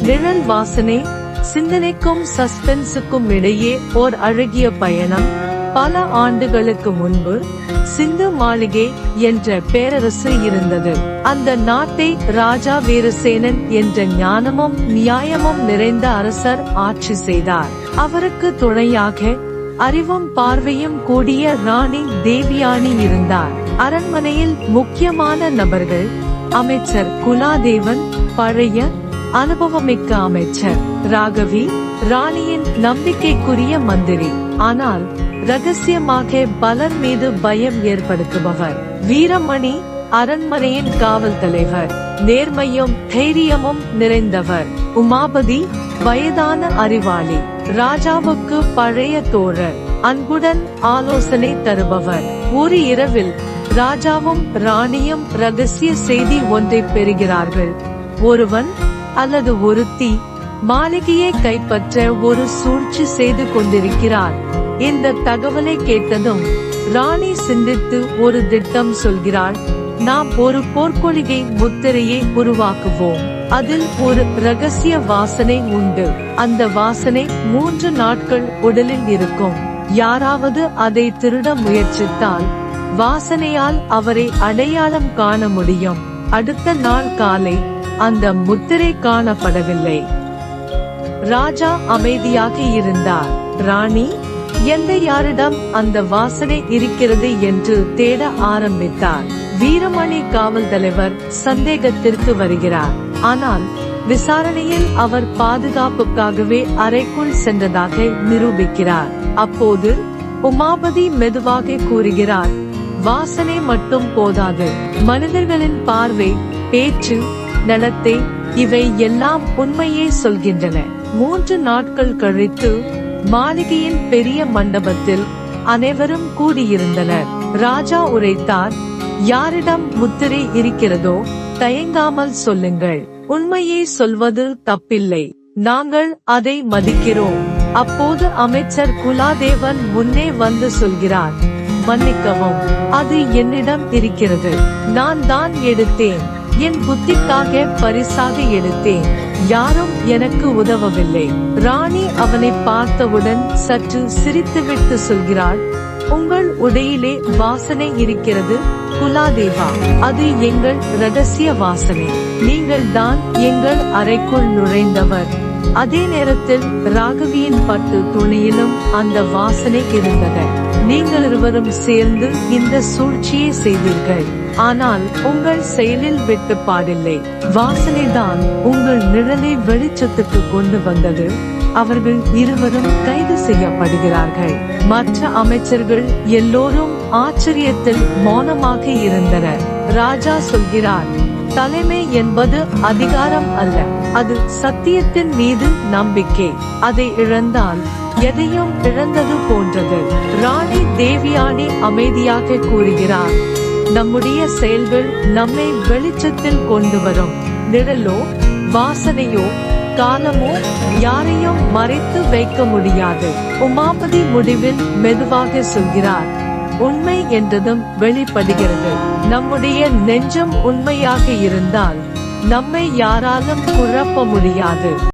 நிழல் வாசனை சிந்தனைக்கும் சஸ்பென்ஸுக்கும் இடையே ஓர் அழகிய பயணம். பல ஆண்டுகளுக்கு முன்பு சிந்து மாளிகை என்ற பேரரசு இருந்தது. அந்த நாட்டை ராஜா வீரசேனன் என்ற ஞானமும் நியாயமும் நிறைந்த அரசர் ஆட்சி செய்தார். அவருக்கு துணையாக அறிவும் பார்வையும் கூடிய ராணி தேவியானி இருந்தார். அரண்மனையில் முக்கியமான நபர்கள் அமைச்சர் குலாதேவன் பழைய அனுபவமிக்க அமைச்சர் ராகவி ராணியின் நம்பிக்கைக்குரிய மந்திரி. ஆனால் ரகசியமாக பலர் மீது பயம் ஏற்படுத்துபவர். வீரமணி அரண்மனையின் காவல் தலைவர். நேர்மையும் தைரியமும் நிறைந்தவர். உமாபதி வயதான அறிவாளி. ராஜாவுக்கு பழைய தோழர். அன்புடன் ஆலோசனை தருபவர். ஒரு இரவில் ராஜாவும் ராணியும் ரகசிய செய்தி ஒன்றை பெறுகிறார்கள். ஒருவன் அல்லது ஒருத்தி மாளிகையை கைப்பற்ற ஒரு சூழ்ச்சி செய்து கொண்டிருக்கிறார். இந்த தகவலை கேட்டதும் ராணி சிந்தித்து ஒரு திட்டம் சொல்கிறாள். நாம் ஒரு போர்க்கொழிகை முத்திரையை உருவாக்குவோம். அதில் ஒரு ரகசிய வாசனை உண்டு. அந்த வாசனை மூன்று நாட்கள் உடலில் இருக்கும். யாராவது அதை திருட முயற்சித்தால் வாசனையால் அவரை அடையாளம் காண முடியும். அடுத்த நாள் காலை அந்த முத்திரை காணப்படவில்லை. ராஜா அமைதியாக இருந்தார். ராணி எந்த யாரிடம் அந்த வாசனை இருக்கிறது என்று தேட ஆரம்பித்தார். வீரமணி காவல் தலைவர் சந்தேகத்திற்கு வருகிறார். ஆனால் விசாரணையில் அவர் பாதுகாப்புக்காகவே அறைக்குள் சென்றதாக நிரூபிக்கிறார். அப்போது உமாபதி மெதுவாக கூறுகிறார் வாசனை மட்டும் போதாது. மனிதர்களின் பார்வை பேச்சு நடத்தை இவை எல்லாம் உண்மையே சொல்கின்றன. மூன்று நாட்கள் கழித்து மாளிகையின் பெரிய மண்டபத்தில் அனைவரும் கூடியிருந்தனர். ராஜா உரைத்தார் யாரிடம் முத்திரை இருக்கிறதோ தயங்காமல் சொல்லுங்கள். உண்மையை சொல்வது தப்பில்லை. நாங்கள் அதை மதிக்கிறோம். அப்போது அமைச்சர் குலாதேவன் முன்னே வந்து சொல்கிறார் மன்னிக்கவும் அது என்னிடம் இருக்கிறது. நான் தான் எடுத்தேன். என் புத்திக்காக பரிசாக எடுத்தேன். யாரும் எனக்கு உதவவில்லை. ராணி அவனை பார்த்தவுடன் சற்று சிரித்துவிட்டு சொல்கிறாள் உங்கள் உடையிலே வாசனை இருக்கிறது குலாதேவா. அது எங்கள் ரகசிய வாசனை. நீங்கள் தான் எங்கள் அறைக்குள் நுழைந்தவர். அதே நேரத்தில் ராகவியின் பட்டு துணியிலும் அந்த வாசனை இருந்தது. நீங்கள் இருவரும் சேர்ந்து இந்த சூழ்ச்சியை செய்தீர்கள். ஆனால் உங்கள் செயலில் வெட்டுப்பாடில்லை வாசனைதான் உங்கள் நிழலை வெளிச்சத்துக்கு கொண்டு வந்தது. அவர்கள் இருவரும் கைது செய்யப்படுகிறார்கள். மற்ற அமைச்சர்கள் எல்லோரும் ஆச்சரியத்தில் மௌனமாக இருந்தனர். ராஜா சொல்கிறார் தலைமை என்பது அதிகாரம் அல்ல. அது சத்தியத்தின் மீது நம்பிக்கை. அதை இழந்தால் எதையும் இழந்தது போன்றது. ராணி தேவியானி அமைதியாக கூறுகிறார் நம்முடைய செயல்கள் நம்மை வெளிச்சத்தில் கொண்டு வரும். நிழலோ வாசனையோ காலமோ யாரையும் மறைத்து வைக்க முடியாது. உமாபதி முடிவில் மெதுவாக சொல்கிறார் உண்மை என்றதும் வெளிப்படுகிறது. நம்முடைய நெஞ்சம் உண்மையாக இருந்தால் நம்மை யாராலும் குழப்ப முடியாது.